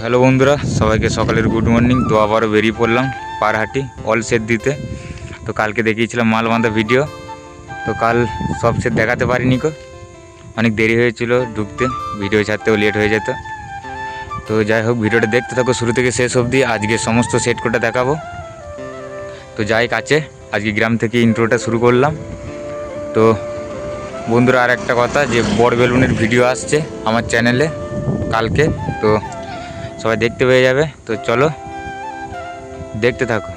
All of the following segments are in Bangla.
হ্যালো বন্ধুরা, সবাইকে সকালের গুড মর্নিং তো আবারও বেরিয়ে পড়লাম পারহাটি অল সেট দিতে। তো কালকে দেখিয়েছিলাম মাল বাঁধা ভিডিও তো কাল সব সেট দেখাতে পারিনি কো অনেক দেরি হয়েছিল ঢুকতে ভিডিও ছাড়তেও লেট হয়ে যেত। তো যাই হোক ভিডিওটা দেখতে থাকো, শুরু থেকে শেষ অবধি। আজকে সমস্ত সেট কোটা দেখাবো। তো যাই কাছে আজকে গ্রাম থেকে ইন্ট্রোটা শুরু করলাম। তো বন্ধুরা আর একটা কথা, যে বড় বেলুনের ভিডিও আসছে আমার চ্যানেলে কালকে। তো সবাই দেখতে পেয়ে যাবে। তো চলো দেখতে থাকো।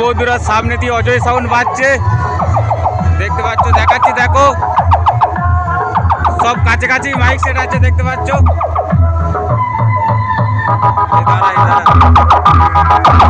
তো সামনে দিয়ে অজয় সাউন্ড বাজছে। দেখতে পাচ্ছ দেখাচ্ছি দেখো। সব কাছে কাছেই মাইক সেট আছে দেখতে পাচ্ছ। দাঁড়া, দাঁড়া।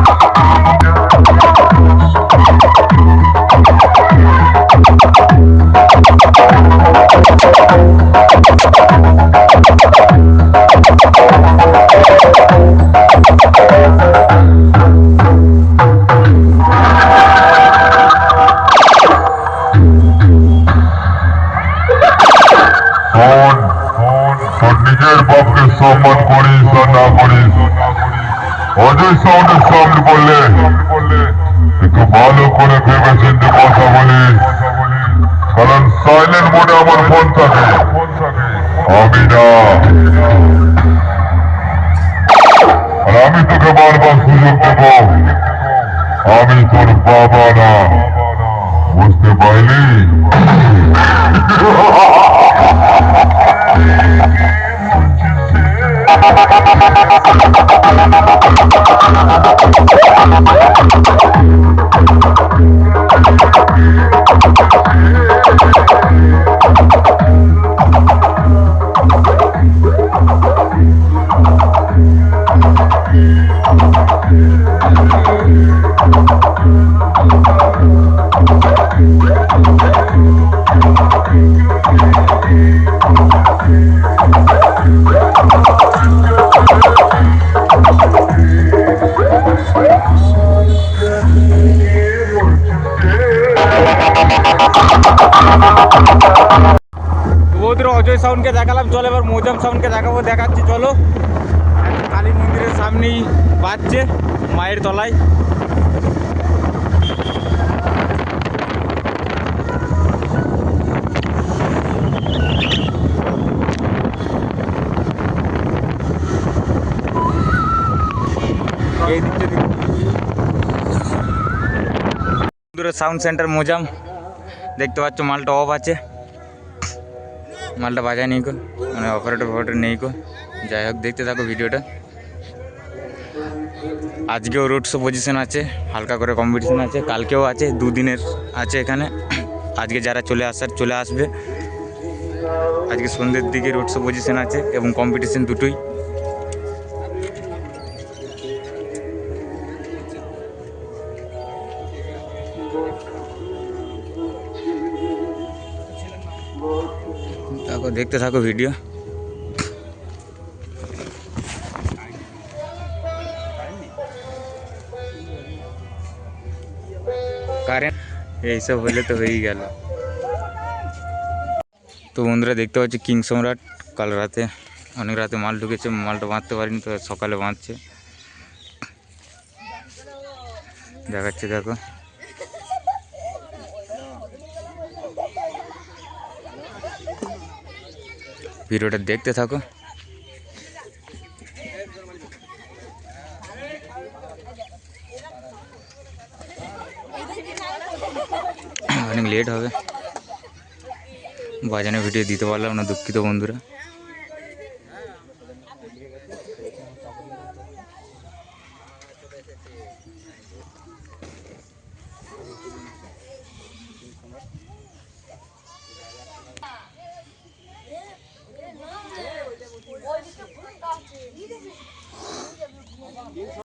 নিজের বাপকে সম্মান করিস আর না করিস অজয় সাউন্ডের সামনে বললে, একটু ভালো করে ভেবে চিনতে কথা বলিস কারণ সাইলেন্ট মোডে আমার ফোন থাকে। আমি না। আর আমি তোকে বারবার সুযোগ দেব। আমি তোর বাবা না। বুঝতে পারলি? Thank you. সৌদির অজয় সাউন্ডকে দেখালাম, চলো এবার মৌজাম সাউন্ডকে দেখাবো, দেখাচ্ছি, চলো। কালী মন্দিরের সামনেই বাজছে, মায়ের তলায়। সাউন্ড সেন্টার মোজাম, দেখতে পাচ্ছ, মালটা অফ আছে। মালটা বাজায় নেই কো মানে অপারেটর ফপারেটর নেই কো যাই হোক, দেখতে থাকো ভিডিওটা। আজকেও রোড শো পজিশন আছে, হালকা করে কম্পিটিশন আছে, কালকেও আছে, দুদিনের আছে এখানে। আজকে যারা চলে আসার, চলে আসবে। আজকে সন্ধ্যের দিকে রোড শো পজিশন আছে এবং কম্পিটিশন দুটোই। থাকো দেখতে থাকো ভিডিও কারেন্ট এইসব হলে তো হয়েই গেল তো বন্ধুরা দেখতে পাচ্ছি কিং সম্রাট কাল রাতে অনেক রাতে মাল ঢুকেছে মালটা বাঁধতে পারিনি তো সকালে বাঁধছে দেখাচ্ছে দেখো ভিডিওটা দেখতে থাকো। অনেক লেট হবে। বাজানো ভিডিও দিতে পারলাম না দুঃখিত বন্ধুরা।